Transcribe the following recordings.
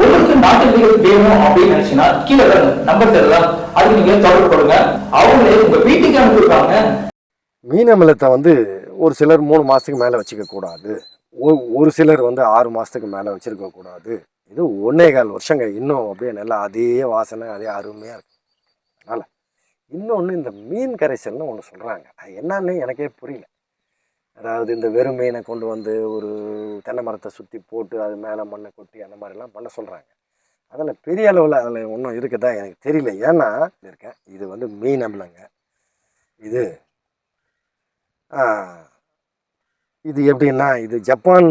உங்களுக்கு நாட்டு விதைகள் வேணும் அப்படின்னு நினைச்சீங்கன்னா கீழே நம்பர் தெரியலாம் அதுக்கு நீங்க தொடர்பு கொடுங்க. அவங்களே உங்க வீட்டுக்கு அனுப்பிடுவாங்க மீன் அமிலத்தை வந்து ஒரு சிலர் மூணு மாதத்துக்கு மேலே வச்சுக்க கூடாது. ஒரு சிலர் வந்து ஆறு மாதத்துக்கு மேலே வச்சுருக்க கூடாது. இது ஒன்னே கால் வருஷங்க. இன்னும் அப்படியே நல்லா அதே வாசனை அதே அருமையாக இருக்கும் அதனால் இன்னொன்று இந்த மீன் கரைசல்னு ஒன்று சொல்கிறாங்க அது என்னன்னு எனக்கே புரியல. அதாவது இந்த வெறும் மீனை கொண்டு வந்து ஒரு தென்னை மரத்தை சுற்றி போட்டு அது மேலே மண்ணை கொட்டி அந்த மாதிரிலாம் பண்ண சொல்கிறாங்க அதில் பெரிய அளவில் அதில் ஒன்றும் இருக்குதா எனக்கு தெரியல. ஏன்னா இருக்கேன் இது வந்து மீன் அம்பளங்க இது இது எப்படின்னா இது ஜப்பான்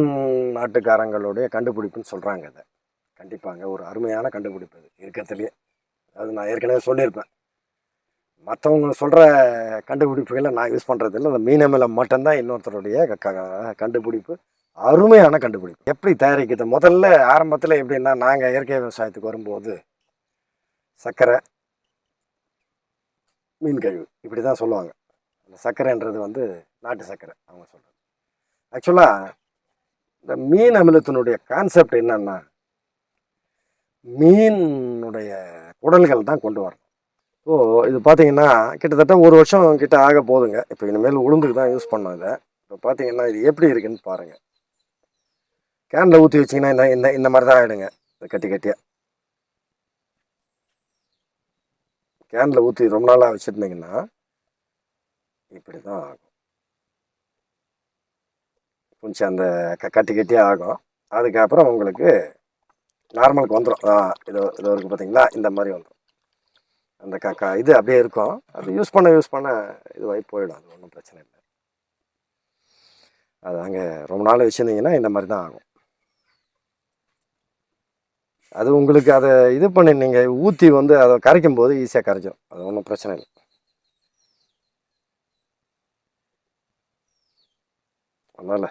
நாட்டுக்காரங்களுடைய கண்டுபிடிப்புன்னு சொல்கிறாங்க அதை கண்டிப்பாங்க ஒரு அருமையான கண்டுபிடிப்பு இது. இருக்கிறதுலையே. அது நான் ஏற்கனவே சொல்லியிருப்பேன். மற்றவங்க சொல்கிற கண்டுபிடிப்புகளை நான் யூஸ் பண்ணுறதில்ல அந்த மீனமில் மட்டும்தான் இன்னொருத்தருடைய கண்டுபிடிப்பு. அருமையான கண்டுபிடிப்பு. எப்படி தயாரிக்கிறது? முதல்ல ஆரம்பத்தில் எப்படின்னா நாங்கள் இயற்கை விவசாயத்துக்கு வரும்போது சர்க்கரை மீன் கழிவு இப்படி தான் சொல்லுவாங்க. அந்த சர்க்கரைன்றது வந்து நாட்டு சர்க்கரை அவங்க சொல்கிறது ஆக்சுவலாக இந்த மீன் அமிலத்தினுடைய கான்செப்ட் என்னன்னா மீனுடைய குடல்கள் தான் கொண்டு வரணும். ஸோ இது பார்த்தீங்கன்னா கிட்டத்தட்ட ஒரு வருஷம் கிட்ட ஆக போதுங்க. இப்போ இனிமேல் உளுந்துக்கு தான் யூஸ் பண்ணோம் இதை. இப்போ பார்த்தீங்கன்னா இது எப்படி இருக்குன்னு பாருங்கள் கேனில் ஊற்றி வச்சிங்கன்னா இந்த இந்த இந்த மாதிரி தான் ஆகிடுங்க இந்த கட்டி கட்டியாக கேனில் ஊற்றி ரொம்ப நாளாக வச்சுருந்தீங்கன்னா இப்படி தான் ஆகும். கொஞ்சம் அந்த க கட்டி கட்டியாக ஆகும். அதுக்கப்புறம் உங்களுக்கு நார்மலுக்கு வந்துடும் ஆ இது இது இருக்குது பார்த்தீங்களா இந்த மாதிரி வந்துடும் அந்த க இது அப்படியே இருக்கும். அது யூஸ் பண்ண யூஸ் பண்ண இதுவாகி போயிடும். அது ஒன்றும் பிரச்சனை இல்லை. அது அங்கே ரொம்ப நாள் வச்சுருந்தீங்கன்னா இந்த மாதிரி தான் ஆகும். அது உங்களுக்கு அதை இது பண்ணி நீங்கள் ஊற்றி வந்து அதை கரைக்கும் போது ஈஸியாக கரைச்சிடும் அது ஒன்றும் பிரச்சனை இல்லை. அதனால்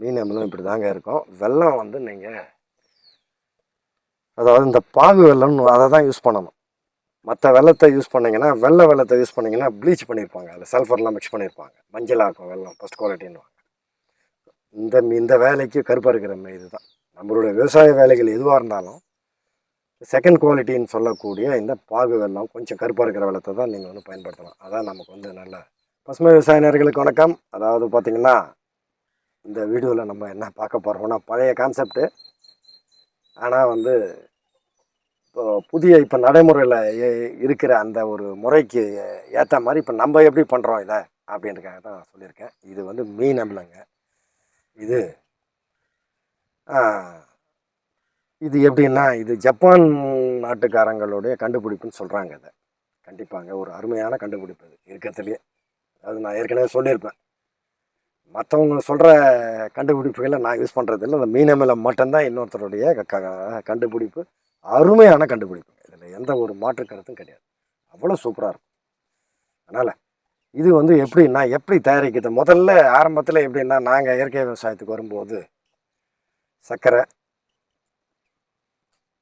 மீன் அமிலம் இப்படி தாங்க இருக்கும். வெல்லம் வந்து நீங்கள் அதாவது இந்த பாகு வெல்லம்னு அதை தான் யூஸ் பண்ணணும். மற்ற வெள்ளத்தை யூஸ் பண்ணிங்கன்னா வெள்ளை வெள்ளத்தை யூஸ் பண்ணிங்கன்னா ப்ளீச் பண்ணியிருப்பாங்க அதில் சல்ஃபர்லாம் மிக்ஸ் பண்ணியிருப்பாங்க மஞ்சளாக்கும் வெள்ளம் ஃபஸ்ட் குவாலிட்டின்னுவாங்க இந்த இந்த வேலைக்கு கருப்பாக இருக்கிற மே- இதுதான். நம்மளுடைய விவசாய வேலைகள் எதுவாக இருந்தாலும் செகண்ட் குவாலிட்டின்னு சொல்லக்கூடிய இந்த பாகு வெல்லம் கொஞ்சம் கருப்பாக இருக்கிற வெள்ளத்தை தான் நீங்கள் வந்து பயன்படுத்தலாம். அதான் நமக்கு வந்து நல்ல பசுமை விவசாயினர்களுக்கு வணக்கம். அதாவது பார்த்திங்கன்னா இந்த வீடியோவில் நம்ம என்ன பார்க்க போகிறோம்னா பழைய கான்செப்ட்டு ஆனால் வந்து புதிய இப்போ நடைமுறையில் இருக்கிற அந்த ஒரு முறைக்கு ஏற்ற மாதிரி இப்போ நம்ம எப்படி பண்ணுறோம் இதை அப்படின்றதுக்காக தான் நான் சொல்லியிருக்கேன். இது வந்து மீன் அமிலங்க இது இது எப்படின்னா இது ஜப்பான் நாட்டுக்காரங்களுடைய கண்டுபிடிப்புன்னு சொல்கிறாங்க அதை கண்டிப்பாங்க ஒரு அருமையான கண்டுபிடிப்பு இது இருக்கிறதுலையே. அது நான் ஏற்கனவே சொல்லியிருப்பேன். மற்றவங்க சொல்கிற கண்டுபிடிப்புகளை நான் யூஸ் பண்ணுறது இல்லை அந்த மீன் மட்டும்தான் இன்னொருத்தருடைய க- கண்டுபிடிப்பு. அருமையான கண்டுபிடிப்பு இதில் எந்த ஒரு மாற்று கருத்தும் கிடையாது. அவ்வளோ சூப்பராக இருக்கும். அதனால் இது வந்து எப்படின்னா எப்படி தயாரிக்கிறது? முதல்ல ஆரம்பத்தில் எப்படின்னா நாங்கள் இயற்கை விவசாயத்துக்கு வரும்போது சர்க்கரை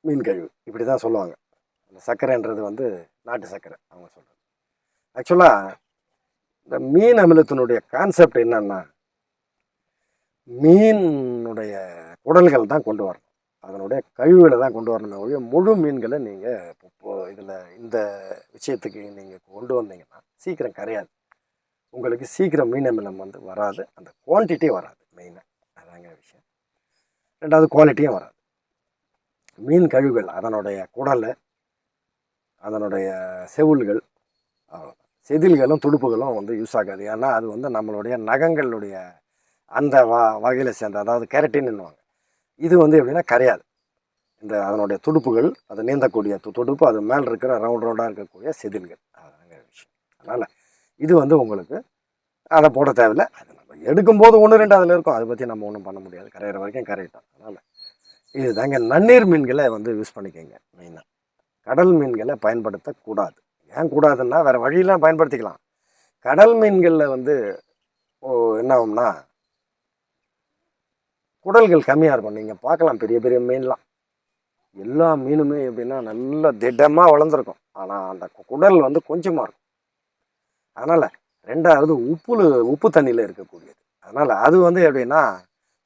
மீன் கழிவு இப்படி தான் சொல்லுவாங்க. அந்த சர்க்கரைன்றது வந்து நாட்டு சர்க்கரை அவங்க சொல்கிறது ஆக்சுவலாக இந்த மீன் அமிலத்தினுடைய கான்செப்ட் என்னன்னா மீனுடைய குடல்கள் தான் கொண்டு வரணும். அதனுடைய கழிவுகளை தான் கொண்டு வரணுமே ஒழிய முழு மீன்களை நீங்கள் இப்போ இதில் இந்த விஷயத்துக்கு நீங்கள் கொண்டு வந்தீங்கன்னா சீக்கிரம் கரையாது. உங்களுக்கு சீக்கிரம் மீன் அமிலம் வந்து வராது. அந்த குவான்டிட்டி வராது மெயினாக அதாங்க விஷயம். ரெண்டாவது குவாலிட்டியும் வராது. மீன் கழிவுகள் அதனுடைய குடல் அதனுடைய செவுள்கள் செதில்களும் துடுப்புகளும் வந்து யூஸ் ஆகாது. ஏன்னா அது வந்து நம்மளுடைய நகங்களுடைய அந்த வ வகையில் சேர்ந்த அதாவது கெரட்டின்னுவாங்க இது வந்து எப்படின்னா கரையாது இந்த அதனுடைய துடுப்புகள் அதை நீந்தக்கூடிய துடுப்பு அது மேலே இருக்கிற ரவுண்ட் ரவுண்டாக இருக்கக்கூடிய செதில்கள். அதுதாங்க விஷயம். அதனால் இது வந்து உங்களுக்கு அதை போட தேவையில்லை. அது நம்ம எடுக்கும்போது ஒன்று ரெண்டு அதில் இருக்கும். அதை பற்றி நம்ம ஒன்றும் பண்ண முடியாது. கரையிற வரைக்கும் கரையிட்டோம். அதனால் இது தாங்க நன்னீர் மீன்களை வந்து யூஸ் பண்ணிக்கோங்க மெயினாக கடல் மீன்களை பயன்படுத்தக்கூடாது. ஏன் கூடாதுன்னா வேறு வழியெலாம் பயன்படுத்திக்கலாம். கடல் மீன்களில் வந்து ஓ, என்ன ஆகும்னா குடல்கள் கம்மியாக இருக்கும். நீங்கள் பார்க்கலாம். பெரிய பெரிய மீன்லாம். எல்லா மீனுமே எப்படின்னா நல்ல திடமாக வளர்ந்துருக்கும். ஆனால் அந்த குடல் வந்து கொஞ்சமாக இருக்கும். அதனால் ரெண்டாவது உப்புல உப்பு தண்ணியில் இருக்கக்கூடியது. அதனால் அது வந்து எப்படின்னா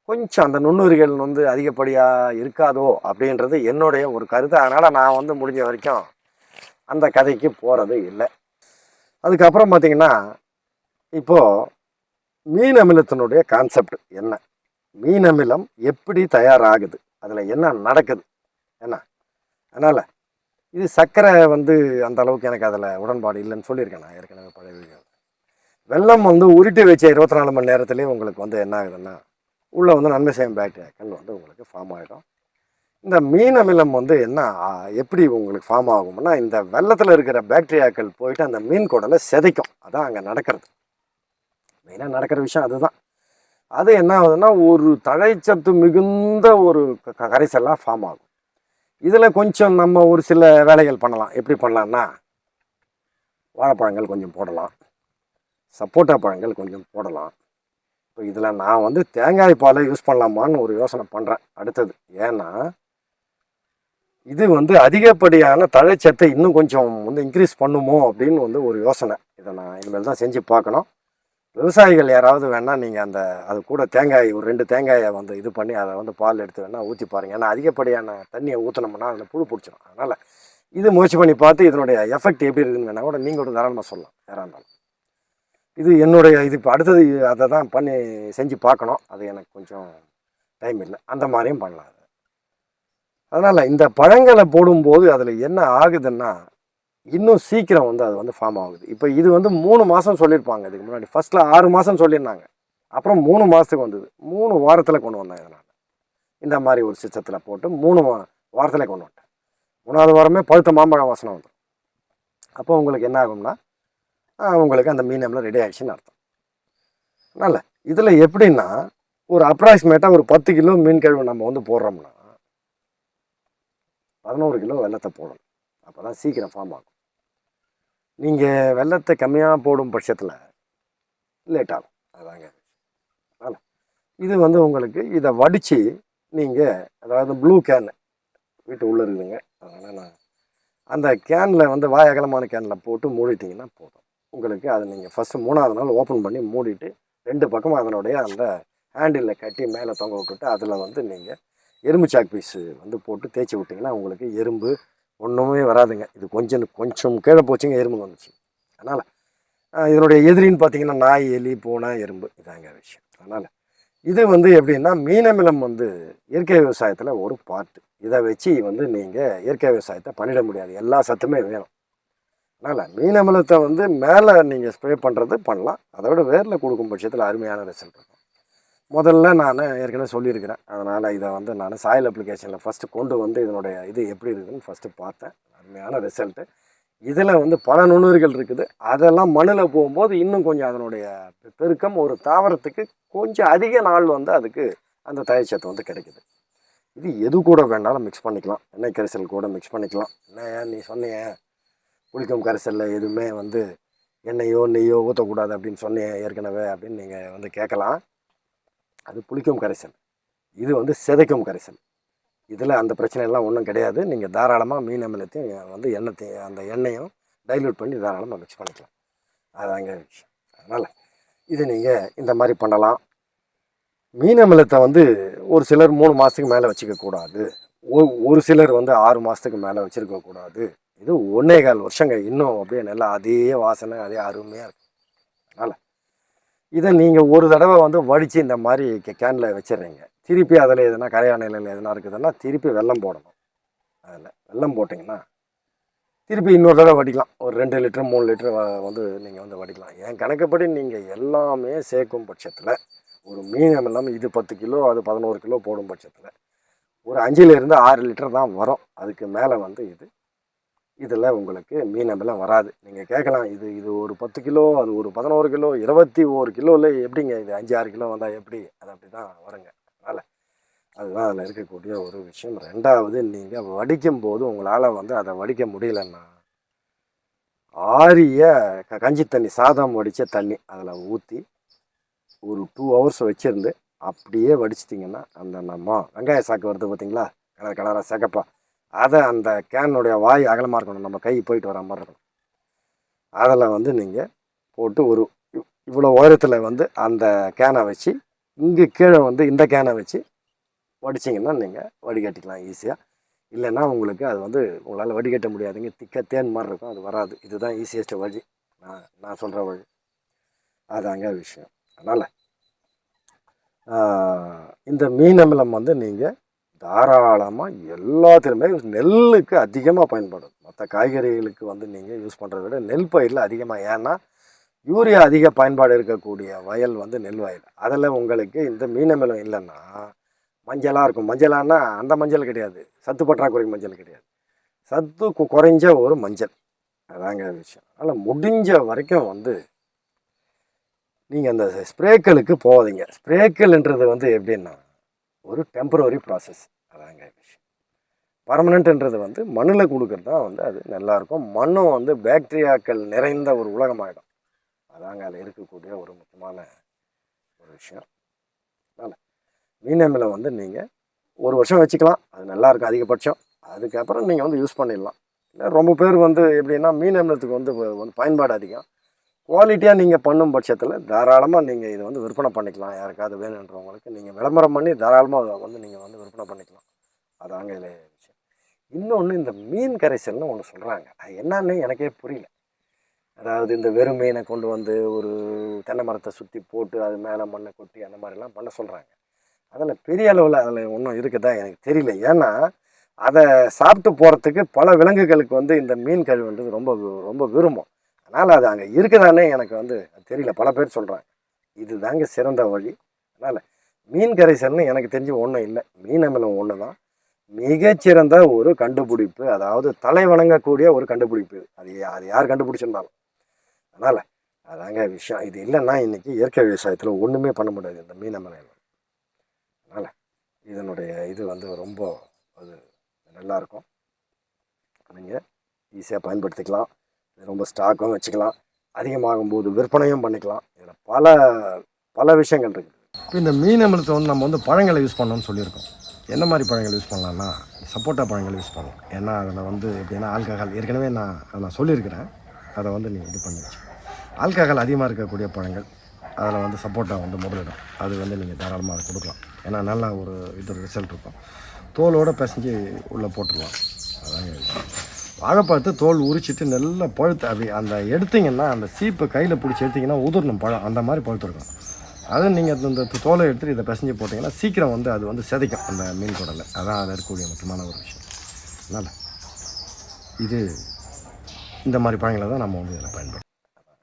கொஞ்சம் அந்த நுண்ணுயிர்கள் வந்து அதிகப்படியாக இருக்காதோ அப்படின்றது என்னுடைய ஒரு கருத்து. அதனால் நான் வந்து முடிஞ்ச வரைக்கும் அந்த கதைக்கு போகிறது இல்லை. அதுக்கப்புறம் பார்த்திங்கன்னா இப்போது மீன் அமிலத்தினுடைய கான்செப்ட் என்ன? மீன் அமிலம் எப்படி தயாராகுது? அதில் என்ன நடக்குது? என்ன? அதனால் இது சர்க்கரை வந்து அந்த அளவுக்கு எனக்கு அதில் உடன்பாடு இல்லைன்னு சொல்லியிருக்கேன் நான் ஏற்கனவே பழைய வீடியோ வெள்ளம் வந்து உருட்டி வச்ச இருபத்தி நாலு மணி நேரத்துலேயே உங்களுக்கு வந்து என்ன ஆகுதுன்னா உள்ளே வந்து நன்மை செய்யும் பேக்டீரியாக்கள் வந்து உங்களுக்கு ஃபார்ம் ஆகிடும் இந்த மீன் அமிலம் வந்து என்ன எப்படி உங்களுக்கு ஃபார்ம் ஆகும்னா இந்த வெள்ளத்தில் இருக்கிற பேக்டீரியாக்கள் போயிட்டு அந்த மீன் குடலை சிதைக்கும். அதான் அங்கே நடக்கிறது. மெயினாக நடக்கிற விஷயம் அதுதான். அது என்ன ஆகுதுன்னா ஒரு தழைச்சத்து மிகுந்த ஒரு க- க- கரைசலாக ஃபார்ம் ஆகும். இதில் கொஞ்சம் நம்ம ஒரு சில வேலைகள் பண்ணலாம். எப்படி பண்ணலான்னா வாழைப்பழங்கள் கொஞ்சம் போடலாம். சப்போட்டா பழங்கள் கொஞ்சம் போடலாம். இப்போ இதில் நான் வந்து தேங்காய் பாலை யூஸ் பண்ணலாமான்னு ஒரு யோசனை பண்ணுறேன் அடுத்தது ஏன்னா இது வந்து அதிகப்படியான தழைச்சத்தை இன்னும் கொஞ்சம் வந்து இன்க்ரீஸ் பண்ணுமோ அப்படின்னு வந்து ஒரு யோசனை. இதை நான் இனிமேல் தான் செஞ்சு பார்க்கணும். விவசாயிகள் யாராவது வேணால் நீங்கள் அந்த அது கூட தேங்காய் ஒரு ரெண்டு தேங்காயை வந்து இது பண்ணி அதை வந்து பால் எடுத்து வேணால் ஊற்றி பாருங்கள் ஏன்னா அதிகப்படியான தண்ணியை ஊற்றினோம்னா அதில் புழு பிடிச்சிடும் அதனால் இது முயற்சி பண்ணி பார்த்து இதனுடைய எஃபெக்ட் எப்படி இருக்குதுன்னு வேணால் கூட நீங்கள் கூட தாராளமாக சொல்லலாம். யாராக இருந்தாலும். இது என்னுடைய இது இப்போ அடுத்தது அதை தான் பண்ணி செஞ்சு பார்க்கணும். அது எனக்கு கொஞ்சம் டைம் இல்லை. அந்த மாதிரியும் பண்ணலாம். அது அதனால் இந்த பழங்களை போடும்போது அதில் என்ன ஆகுதுன்னா இன்னும் சீக்கிரம் வந்து அது வந்து ஃபார்ம் ஆகுது. இப்போ இது வந்து மூணு மாதம் சொல்லியிருப்பாங்க இதுக்கு முன்னாடி. ஃபர்ஸ்ட்டில் ஆறு மாதம் சொல்லியிருந்தாங்க. அப்புறம் மூணு மாதத்துக்கு வந்தது. மூணு வாரத்தில் கொண்டு வந்தேன் இதனால் இந்த மாதிரி ஒரு சிச்சத்தில் போட்டு மூணு வா வாரத்தில் கொண்டு வந்துட்டேன். மூணாவது வாரமே பழுத்த மாம்பழம் வாசனை வந்துடும். அப்போ உங்களுக்கு என்ன ஆகும்னா உங்களுக்கு அந்த மீன் எல்லாம் ரெடி ஆயிடுச்சுன்னு அர்த்தம். நல்ல. இதில் எப்படின்னா ஒரு அப்ராக்சிமேட்டாக ஒரு பத்து கிலோ மீன் கழிவு நம்ம வந்து போடுறோம்னா பதினோரு கிலோ வெள்ளத்தை போடணும். அப்போ தான் சீக்கிரம் ஃபார்ம் ஆகும். நீங்கள் வெள்ளத்தை கம்மியாக போடும் பட்சத்தில் லேட் ஆகும். அதாங்க. இது வந்து உங்களுக்கு இதை வடித்து நீங்கள் அதாவது ப்ளூ கேனு வீட்டு உள்ளே இருக்குதுங்க. அதனால் நான் அந்த கேனில் வந்து வாய் அகலமான கேனில் போட்டு மூடிட்டிங்கன்னா போதும். உங்களுக்கு அதை நீங்கள் ஃபஸ்ட்டு மூணாவது நாள் ஓப்பன் பண்ணி மூடிட்டு ரெண்டு பக்கமும் அதனுடைய அந்த ஹேண்டிலில் கட்டி மேலே தொங்க விட்டுட்டு அதில் வந்து நீங்கள் எறும்பு சாக் பீஸு வந்து போட்டு தேய்ச்சி விட்டிங்கன்னா உங்களுக்கு எறும்பு ஒன்றுமே வராதுங்க. இது கொஞ்சம் கொஞ்சம் கீழே போச்சுங்க எறும்பு வந்துச்சு. அதனால் இதனுடைய எதிரின்னு பார்த்தீங்கன்னா நாய் எலி பூனை எறும்பு இதாங்க விஷயம். அதனால் இது வந்து எப்படின்னா மீனமிலம் வந்து இயற்கை விவசாயத்தில் ஒரு பார்ட்டு இதை வச்சு வந்து நீங்கள் இயற்கை விவசாயத்தை பண்ணிட முடியாது. எல்லா சத்துமே வேணும். அதனால் மீனமிலத்தை வந்து மேலே நீங்கள் ஸ்ப்ரே பண்ணுறது பண்ணலாம். அதை விட வேரில் கொடுக்கும் பட்சத்தில் அருமையான ரிசல்ட் இருக்கும். முதல்ல நான் ஏற்கனவே சொல்லியிருக்கிறேன். அதனால் இதை வந்து நான் சாயில் அப்ளிகேஷனில் ஃபஸ்ட்டு கொண்டு வந்து இதனுடைய இது எப்படி இருக்குதுன்னு ஃபஸ்ட்டு பார்த்தேன். அருமையான ரிசல்ட்டு இதில் வந்து பல நுண்ணுயிர்கள் இருக்குது. அதெல்லாம் மண்ணில் போகும்போது இன்னும் கொஞ்சம் அதனுடைய பெருக்கம் ஒரு தாவரத்துக்கு கொஞ்சம் அதிக நாள் வந்து அதுக்கு அந்த தயச்சத்து வந்து கிடைக்குது. இது எது கூட வேணாலும் மிக்ஸ் பண்ணிக்கலாம். எண்ணெய் கரைசல் கூட மிக்ஸ் பண்ணிக்கலாம். என்ன நீ சொன்னிய? புளிக்கும் கரைசலில் எதுவுமே வந்து எண்ணெயோ நெய்யோ ஊற்றக்கூடாது அப்படின்னு சொன்னேன் ஏற்கனவே அப்படின்னு நீங்கள் வந்து கேட்கலாம். அது புளிக்கும் கரைசல். இது வந்து சிதைக்கும் கரைசல். இதில் அந்த பிரச்சனையெல்லாம் ஒன்றும் கிடையாது. நீங்கள் தாராளமாக மீன் அமிலத்தையும் வந்து எண்ணெத்தையும் அந்த எண்ணெயும் டைல்யூட் பண்ணி தாராளமாக மிக்ஸ் பண்ணிக்கலாம். அதாங்க விஷயம் அதனால் இது நீங்கள் இந்த மாதிரி பண்ணலாம். மீன் அமிலத்தை வந்து ஒரு சிலர் மூணு மாதத்துக்கு மேலே வச்சுக்கக்கூடாது ஒரு சிலர் வந்து ஆறு மாதத்துக்கு மேலே வச்சுருக்கக்கூடாது இது ஒன்றே கால் வருஷங்க. இன்னும் அப்படியே நல்லா அதே வாசனை அதே அருமையாக இருக்கும் இதை நீங்கள் ஒரு தடவை வந்து வடித்து இந்த மாதிரி கேனில் வச்சிடுறீங்க. திருப்பி அதில் எதுனா கரையான எதுனா இருக்குதுன்னா திருப்பி வெல்லம் போடணும். அதில் வெல்லம் போட்டிங்கன்னா திருப்பி இன்னொரு தடவை வடிக்கலாம். ஒரு ரெண்டு லிட்டர் மூணு லிட்டர் வந்து நீங்கள் வந்து வடிக்கலாம். என் கணக்குப்படி நீங்கள் எல்லாமே சேர்க்கும் பட்சத்தில் ஒரு மீனம் இல்லாமல் இது பத்து கிலோ அது பதினோரு கிலோ போடும் பட்சத்தில் ஒரு அஞ்சுலேருந்து ஆறு லிட்டர் தான் வரும். அதுக்கு மேலே வந்து இது இதில் உங்களுக்கு மீன் அமிலம் வராது. நீங்கள் கேட்கலாம் இது இது ஒரு பத்து கிலோ அது ஒரு பதினோரு கிலோ இருபத்தி ஒரு கிலோவில் எப்படிங்க இது அஞ்சு ஆறு கிலோ வந்தால் எப்படி? அது அப்படி தான் வருங்க. அதனால் அதுதான் அதில் இருக்கக்கூடிய ஒரு விஷயம். ரெண்டாவது நீங்கள் வடிக்கும் போது உங்களால் வந்து அதை வடிக்க முடியலன்னா ஆரிய க கஞ்சி தண்ணி சாதம் வடித்த தண்ணி அதில் ஊற்றி ஒரு டூ ஹவர்ஸ் வச்சுருந்து அப்படியே வடிச்சிட்டிங்கன்னா அந்த நம்ம வெங்காய சாக்கு வருது பார்த்தீங்களா கலர் கலராக சிகப்பா அதை அந்த கேனுடைய வாய் அகலமாக இருக்கணும். நம்ம கை போயிட்டு வர மாதிரி இருக்கணும். அதில் வந்து நீங்கள் போட்டு ஒரு இவ்- இவ்வளோ உயரத்தில் வந்து அந்த கேனை வச்சு இங்கே கீழே வந்து இந்த கேனை வச்சு வடிச்சிங்கன்னா நீங்கள் வடிகட்டிக்கலாம் ஈஸியாக இல்லைன்னா உங்களுக்கு அது வந்து உங்களால் வடிகட்ட முடியாதுங்க. திக்க தேன் மாதிரி இருக்கும். அது வராது. இதுதான் ஈஸியஸ்ட் வழி. நான் நான் சொல்கிற வழி. அதாங்க விஷயம். அதனால் இந்த மீன் அமிலம் வந்து நீங்கள் தாராளமாக எல்லாத்துலேயுமே நெல்லுக்கு அதிகமாக பயன்படும். மற்ற காய்கறிகளுக்கு வந்து நீங்கள் யூஸ் பண்ணுறத விட நெல் பயிரில் அதிகமாக ஏன்னா யூரியா அதிக பயன்பாடு இருக்கக்கூடிய வயல் வந்து நெல் வயல். அதில் உங்களுக்கு இந்த மீனமிலம் இல்லைன்னா மஞ்சளாக இருக்கும். மஞ்சளானா அந்த மஞ்சள் கிடையாது. சத்து பற்றாக்குறை மஞ்சள் கிடையாது. சத்து குறைஞ்ச ஒரு மஞ்சள். அதாங்க விஷயம். அதனால் முடிஞ்ச வரைக்கும் வந்து நீங்கள் அந்த ஸ்ப்ரேக்களுக்கு போகாதீங்க. ஸ்ப்ரேக்கள்ன்றது வந்து எப்படின்னா ஒரு டெம்பரவரி ப்ராசஸ் அதாங்க விஷயம் பர்மனண்ட்டுன்றது வந்து மண்ணில் கொடுக்குறது தான் வந்து அது நல்லாயிருக்கும். மண்ணும் வந்து பேக்டீரியாக்கள் நிறைந்த ஒரு உலகமாகிடும் அதாங்க அதில் இருக்கக்கூடிய ஒரு முக்கியமான ஒரு விஷயம். அதனால் மீன் அமிலம் வந்து நீங்கள் ஒரு வருஷம் வச்சுக்கலாம். அது நல்லாயிருக்கும் அதிகபட்சம். அதுக்கப்புறம் நீங்கள் வந்து யூஸ் பண்ணிடலாம். இல்லை ரொம்ப பேர் வந்து எப்படின்னா மீன் அமிலத்துக்கு வந்து வந்து பயன்பாடு அதிகம். குவாலிட்டியாக நீங்கள் பண்ணும் பட்சத்தில் தாராளமாக நீங்கள் இதை வந்து விற்பனை பண்ணிக்கலாம். யாருக்காவது வேணுன்றவங்களுக்கு நீங்கள் விளம்பரம் பண்ணி தாராளமாக அதை வந்து நீங்கள் வந்து விற்பனை பண்ணிக்கலாம். அதாங்க இதில் விஷயம். இன்னொன்று இந்த மீன் கரைசல்னு ஒன்று சொல்கிறாங்க அது என்னன்னு எனக்கே புரியல. அதாவது இந்த வெறும் மீனை கொண்டு வந்து ஒரு தென்னை மரத்தை சுற்றி போட்டு அது மேலே மண்ணை கொட்டி அந்த மாதிரிலாம் பண்ண சொல்கிறாங்க அதில் பெரிய அளவில் அதில் ஒன்றும் இருக்குதா எனக்கு தெரியல. ஏன்னா அதை சாப்பிட்டு போகிறதுக்கு பல விலங்குகளுக்கு வந்து இந்த மீன் கழிவுன்றது ரொம்ப ரொம்ப விரும்பும். அதனால் அது அங்கே இருக்குதானே எனக்கு வந்து அது தெரியல. பல பேர் சொல்கிறாங்க இதுதாங்க சிறந்த வழி. அதனால் மீன் கரைசல்னு எனக்கு தெரிஞ்சு ஒன்றும் இல்லை. மீன் அமிலம் ஒன்று தான் மிகச்சிறந்த ஒரு கண்டுபிடிப்பு. அதாவது தலை வணங்கக்கூடிய ஒரு கண்டுபிடிப்பு. அது அது யார் கண்டுபிடிச்சிருந்தாலும். அதனால் அதாங்க விஷயம். இது இல்லைன்னா இன்றைக்கி இயற்கை விவசாயத்தில் ஒன்றுமே பண்ண முடியாது இந்த மீன் அமிலம். அதனால் இதனுடைய இது வந்து ரொம்ப அது நல்லாயிருக்கும் நீங்கள் ஈஸியாக பயன்படுத்திக்கலாம். ரொம்ப ஸ்டாக்கும் வச்சுக்கலாம். அதிகமாகும் போது விற்பனையும் பண்ணிக்கலாம். இதில் பல பல விஷயங்கள் இருக்குது. இப்போ இந்த மீன் அமிலத்தை வந்து நம்ம வந்து பழங்களை யூஸ் பண்ணோம்னு சொல்லியிருக்கோம். என்ன மாதிரி பழங்கள் யூஸ் பண்ணலாம்னா சப்போட்டா பழங்கள் யூஸ் பண்ணலாம். ஏன்னா அதில் வந்து எப்படின்னா ஆல்கஹால் ஏற்கனவே நான் அதை நான் சொல்லியிருக்கிறேன். அதை வந்து நீங்கள் இது பண்ணி. ஆல்கஹால் அதிகமாக இருக்கக்கூடிய பழங்கள் அதில் வந்து சப்போட்டா வந்து முதலிடம். அது வந்து நீங்கள் தாராளமாக அதை கொடுக்கலாம். ஏன்னா நல்ல ஒரு இது ரிசல்ட் இருக்கும். தோலோடு பிசைஞ்சு உள்ளே போட்டுருவோம் அதான் வாழைப்பழத்தை தோல் உரிச்சிட்டு நல்லா பழுத்து அப்படி அந்த எடுத்தீங்கன்னா அந்த சீப்பை கையில் பிடிச்சி எடுத்தீங்கன்னா உதிரணும் பழம். அந்த மாதிரி பழுத்துருக்கும் அதை நீங்கள் இந்த தோலை எடுத்துகிட்டு இதை பிசைஞ்சு போட்டிங்கன்னா சீக்கிரம் வந்து அது வந்து செதைக்கும் அந்த மீன் குடலை அதான் அதில் இருக்கக்கூடிய முக்கியமான ஒரு விஷயம். அதனால் இது இந்த மாதிரி பழங்களை தான் நம்ம வந்து இதில் பயன்படுத்தணும்.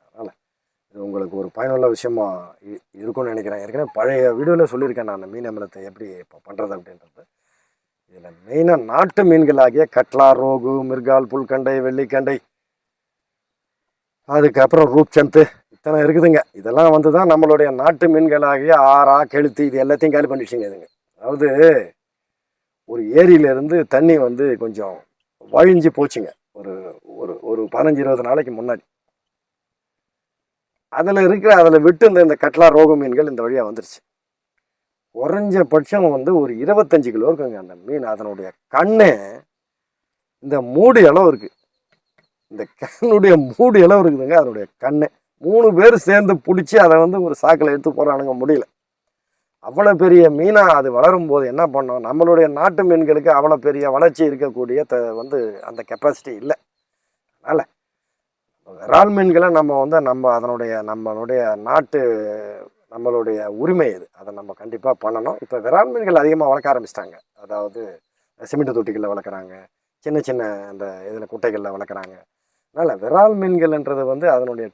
அதனால் இது உங்களுக்கு ஒரு பயனுள்ள விஷயமா இருக்கும்னு நினைக்கிறேன். ஏற்கனவே பழைய வீடியோவில் சொல்லியிருக்கேன் நான் மீன் அமிலத்தை எப்படி இப்போ பண்ணுறது அப்படின்றது. இதில் மெயினாக நாட்டு மீன்களாகிய கட்லா ரோகு மிர்கால் புல்கண்டை வெள்ளிக்கண்டை. அதுக்கப்புறம் ரூப்சந்து இத்தனை இருக்குதுங்க. இதெல்லாம் வந்து தான் நம்மளுடைய நாட்டு மீன்களாகிய ஆறா கெளுத்து இது எல்லாத்தையும் காலி பண்ணிடுச்சுங்க இதுங்க. அதாவது ஒரு ஏரியிலேருந்து தண்ணி வந்து கொஞ்சம் வழிஞ்சு போச்சுங்க. ஒரு ஒரு ஒரு பதினஞ்சு இருபது நாளைக்கு முன்னாடி. அதில் இருக்கிற அதில் விட்டு இந்த இந்த கட்லா ரோகு மீன்கள் இந்த வழியாக வந்துருச்சு. குறைஞ்சபட்சம் வந்து ஒரு இருபத்தஞ்சு கிலோ இருக்குங்க. அந்த மீன் அதனுடைய கண்ணு இந்த மூடு அளவு இருக்கு. இந்த கண்ணுடைய மூடு அளவு இருக்குதுங்க அதனுடைய கண்ணு. மூணு பேர் சேர்ந்து பிடிச்சி அதை வந்து ஒரு சாக்கில் எடுத்து போகிறானுங்க முடியல. அவ்வளோ பெரிய மீனாக அது வளரும் போது என்ன பண்ணோம்? நம்மளுடைய நாட்டு மீன்களுக்கு அவ்வளோ பெரிய வளர்ச்சி இருக்கக்கூடிய த வந்து அந்த கெப்பாசிட்டி இல்லை. அதனால் விரால் மீன்களை நம்ம வந்து நம்ம அதனுடைய நம்மளுடைய நாட்டு நம்மளுடைய உரிமை இது அதை நம்ம கண்டிப்பாக பண்ணணும். இப்போ விரால் மீன்கள் அதிகமாக வளர்க்க ஆரம்பிச்சிட்டாங்க. அதாவது சிமெண்ட் தொட்டிகளில் வளர்க்குறாங்க. சின்ன சின்ன அந்த இதில் குட்டைகளில் வளர்க்குறாங்க. அதனால் விரால் மீன்கள்ன்றது வந்து அதனுடைய